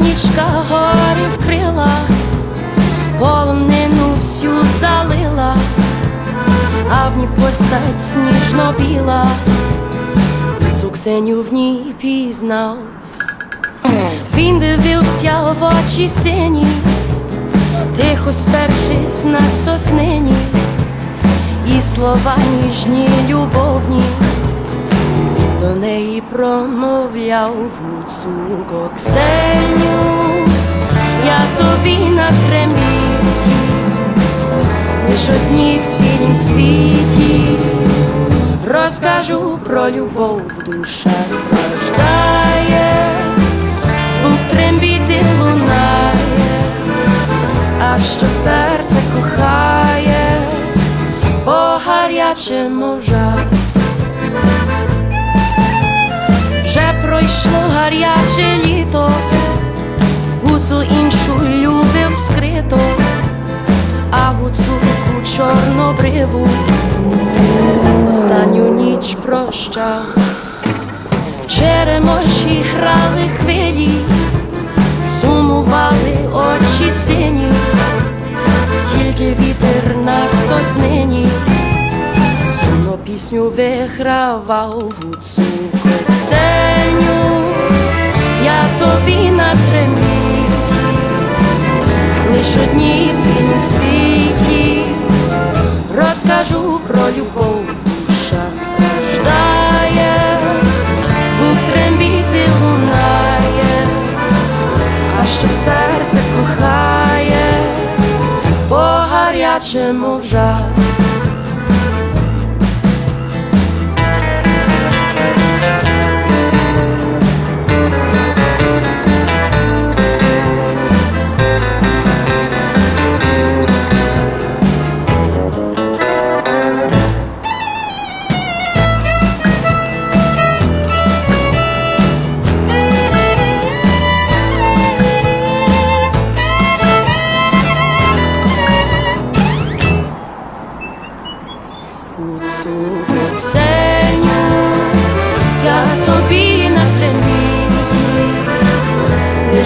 Нічка гори вкрила, полонину всю залила, а в ній постать сніжно біла, цю в ній пізнав. Він дивився в очі сині, тихо спершись на соснині, і слова ніжні любовні до неї промовляв гуцулко Ксеню, я тобі на трембіті, лиш одні в цілім світі, розкажу про любов, душа страждає, звук трембіти лунає, а що серце кохає, по гарячому жар. Вже пройшло гаряче літо, гусу іншу любив скрито, а гуцулку чорнобриву. Останню ніч прощав. В черемоші грали хвилі, сумували очі сині, тільки вітер на соснині пісню вигравав гуцулко Ксеню, я тобі на треміті, лиш одні в цілім світі, розкажу про любов, душа страждає, звук трембіти лунає, а що серце кохає, по гарячому жар.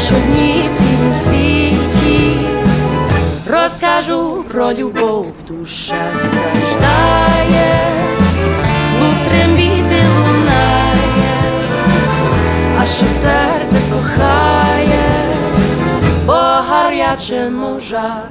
Лиш одні в цілім світі, розкажу про любов, душа страждає, звук трембіти лунає, а що серце кохає, по гарячому жар.